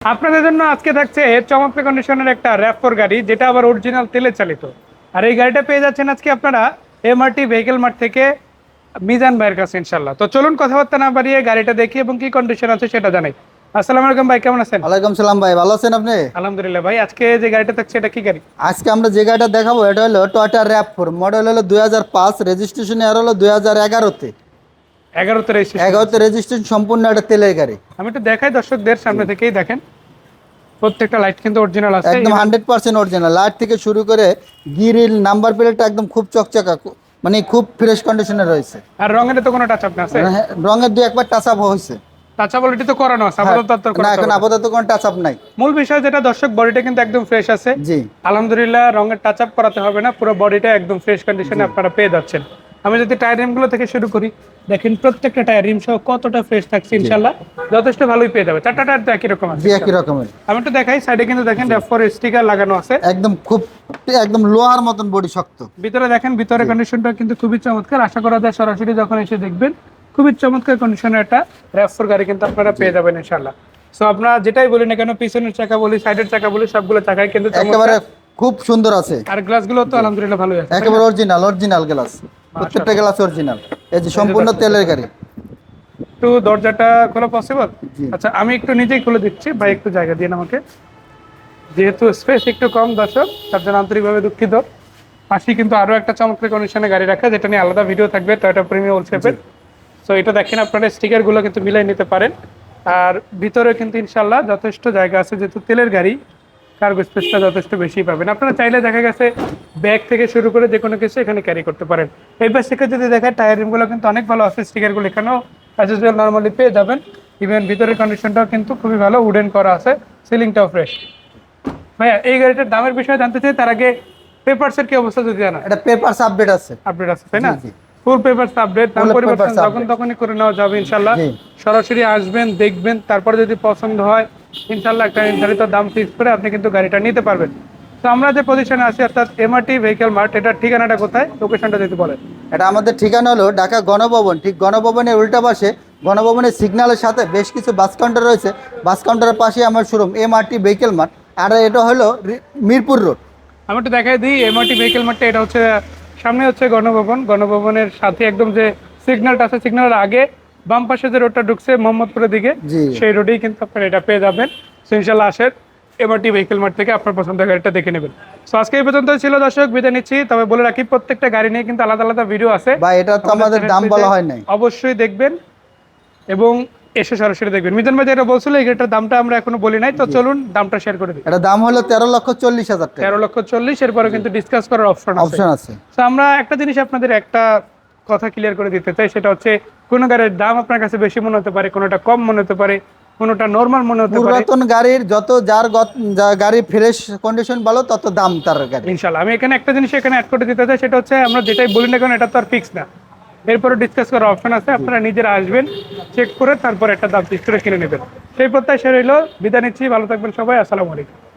আপনাদের জন্য আজকে থাকছে চমৎকার কন্ডিশনের একটা র্যাপফোর গাড়ি যেটা আবার অরিজিনাল তেলে চালিত। আর এই গাড়িটা পেয়ে যাচ্ছেন আজকে আপনারা এমআরটি ভেহিকেল মার্ট থেকে মিজান ভাইয়ের কাছে ইনশাল্লাহ তো চলুন কথাবার্তা না বাড়িয়ে গাড়িটা দেখি এবং কি কন্ডিশন আছে সেটা জানাই। আসসালামু আলাইকুম ভাই কেমন আছেন? ওয়ালাইকুম সালাম ভাই ভালো আছেন আপনি? আলহামদুলিল্লাহ ভাই আজকে যে গাড়িটা থাকছে এটা কি গাড়ি? আজকে আমরা যে গাড়িটা দেখাবো এটা হলো টয়টা র্যাপ ফোর মডেল হলো দুই হাজার পাঁচ রেজিস্ট্রেশন এর হলো দুই হাজার এগারোতে। এগারোতে রেজিস্ট্রেশন এগারোতে রেজিস্ট্রেশন সম্পূর্ণ একটা তেলের গাড়ি। আমি একটু দেখাই দর্শকদের সামনে থেকেই দেখেন। প্রত্যেকটা লাইট কিন্তু অরিজিনাল আছে একদম হান্ড্রেড পার্সেন্ট অরিজিনাল লাইট থেকে শুরু করে গিরিল নাম্বার প্লেটটা একদম খুব চকচকা মানে খুব ফ্রেশ কন্ডিশনে রয়েছে। আর রঙের তো কোনো টাচ আপ না আছে? হ্যাঁ, রঙের দু একবার টাচ আপ হয়েছে। টাচ আপ অলরেডি তো করানো আছে আপাতত আর তো না এখন আপাতত কোনো টাচ আপ নাই। মূল বিষয় যেটা দর্শক বডিটা কিন্তু একদম ফ্রেশ আছে। জি। আলহামদুলিল্লাহ রঙের টাচ আপ করাতে হবে না পুরো বডিটা একদম ফ্রেশ কন্ডিশনে আপনারা পেয়ে যাচ্ছেন। আমি যদি টায়ার রিমগুলো থেকে শুরু করি দেখেন প্রত্যেকটা টায়ার রিম সহ কতটা ফ্রেশ থাকছে ইনশাল্লাহ যথেষ্ট ভালোই পেয়ে যাবে। চারটা টায়ার তো একই রকম আছে একই রকমের। আমি একটু দেখাই সাইডে কিন্তু দেখেন র্যাফর স্টিকার লাগানো আছে। একদম খুব একদম লোহার মতন বডি শক্ত। ভিতরে দেখেন ভিতরে কন্ডিশনটা কিন্তু খুবই চমৎকার। আশা করা যায় সরাসরি যখন এসে দেখবেন খুবই চমৎকার কন্ডিশনের একটা র্যাফর গাড়ি কিন্তু আপনারা পেয়ে যাবেন ইনশাল্লাহ সো আপনারা যেটাই বলি না কেন পিছনের চাকা বলি সাইডের চাকা বলি সবগুলো চাকায় কিন্তু একেবারে খুব সুন্দর আছে। আর গ্লাসগুলো তো আলহামদুলিল্লাহ ভালোই আছে। একেবারে অরিজিনাল অরিজিনাল গ্লাস প্রত্যেকটা গ্লাস অরিজিনাল এই যে সম্পূর্ণ তেলের গাড়ি। একটু দরজাটা খোলা পসিবল আচ্ছা আমি একটু নিজেই খুলে দিচ্ছি ভাই একটু জায়গা দিন আমাকে। যেহেতু স্পেস একটু কম দর্শক তার জন্য আন্তরিকভাবে দুঃখিত। পাশেই কিন্তু আরও একটা চমৎকার কন্ডিশনে গাড়ি রাখা যেটা নিয়ে আলাদা ভিডিও থাকবে টয়টা প্রিমিয়াম ওল শেপের সো এটা দেখেন আপনারা স্টিকারগুলো কিন্তু মিলাই নিতে পারেন। আর ভিতরে কিন্তু ইনশাল্লাহ যথেষ্ট জায়গা আছে যেহেতু তেলের গাড়ি। কার্গো স্পেসটা যথেষ্ট বেশি পাবেন। আপনারা চাইলে দেখা গেছে ব্যাগ থেকে শুরু করে যে কোনো কিছু এখানে ক্যারি করতে পারেন। এই পাশ থেকে যদি দেখেন টায়ার রিমগুলো কিন্তু অনেক ভালো আছে স্টিকারগুলো এখানেও অ্যাজ ইউজুয়াল নর্মালি পেয়ে যাবেন। ইভেন ভিতরের কন্ডিশনটাও কিন্তু খুবই ভালো উডেন করা আছে সিলিংটাও ফ্রেশ ভাইয়া এই গাড়িটার দামের বিষয়ে জানতে চাই তার আগে পেপারসের কি অবস্থা যদি জানা এটা পেপারস আপডেট আছে। আপডেট আছে তাই না। ফুল পেপারস আপডেট দাম পরিবর্তন যখন তখনই করে নেওয়া যাবে ইনশাল্লাহ সরাসরি আসবেন দেখবেন তারপরে যদি পছন্দ হয় ইনশাল্লাহ একটা নির্ধারিত দাম ফিক্স করে আপনি কিন্তু গাড়িটা নিতে পারবেন। তো আমরা যে পজিশনে আছি অর্থাৎ এমআরটি ভেহিকেল মার্ট এটার ঠিকানাটা কোথায়? লোকেশনটা যদি বলেন। এটা আমাদের ঠিকানা হলো ঢাকা গণভবন। ঠিক গণভবনের উল্টা পাশে গণভবনের সিগন্যালের সাথে বেশ কিছু বাস কাউন্টার রয়েছে। বাস কাউন্টারের পাশে আমার showroom M R T vehicle mart আর এটা হলো মিরপুর রোড আমি একটু দেখাই দিই এমআরটি ভেহিকেল মার্টটা এটা হচ্ছে সামনে হচ্ছে গণভবন। গণভবনের সাথে একদম যে সিগন্যালটা আছে সিগন্যালের আগে বাম পাশে যে রোডটা ঢুকছে মোহাম্মদপুরের দিকে সেই রোডেই কিন্তু আপনারা এটা পেয়ে যাবেন। সো ইনশাল্লাহ আসেন এমআরটি ভেহিকেল মার্ট থেকে আপনার পছন্দের গাড়িটা দেখে নেবেন। সো আজকে এই পর্যন্ত ছিল দর্শক বিদায় নিচ্ছি। তবে বলে রাখি প্রত্যেকটা গাড়ি নিয়ে কিন্তু আলাদা আলাদা ভিডিও আছে। বা এটা তো আমাদের দাম বলা হয় নাই। অবশ্যই দেখবেন এবং এসে সরাসরি দেখবেন। মিজান ভাই যেটা বলছিল এই গাড়িটার দামটা আমরা এখনও বলি নাই। তো চলুন দামটা শেয়ার করে দিই। এটা দাম হলো তেরো লক্ষ চল্লিশ হাজার টাকা। তেরো লক্ষ চল্লিশ এরপরে কিন্তু ডিসকাস করার অপশন আছে। অপশন আছে। তো আমরা একটা জিনিস আপনাদের একটা কথা ক্লিয়ার করে দিতে চাই সেটা হচ্ছে কোনো গাড়ির দাম আপনার কাছে বেশি মনে হতে পারে কোনোটা কম মনে হতে পারে কোনোটা নর্মাল মনে হতে পারে। পুরাতন গাড়ির যত যার গাড়ি ফ্রেশ কন্ডিশন ভালো তত দাম তার গাড়ি ইনশাল্লাহ আমি এখানে একটা জিনিস এখানে অ্যাড করে দিতে চাই সেটা হচ্ছে আমরা যেটাই বলি না কেন এটা তো আর ফিক্স না। এরপরে ডিসকাস করার অপশন আছে আপনারা নিজেরা আসবেন চেক করে তারপর একটা দাম ফিক্স করে কিনে নেবেন। সেই প্রত্যাশা রইল বিদায় নিচ্ছি ভালো থাকবেন সবাই আসসালামু আলাইকুম।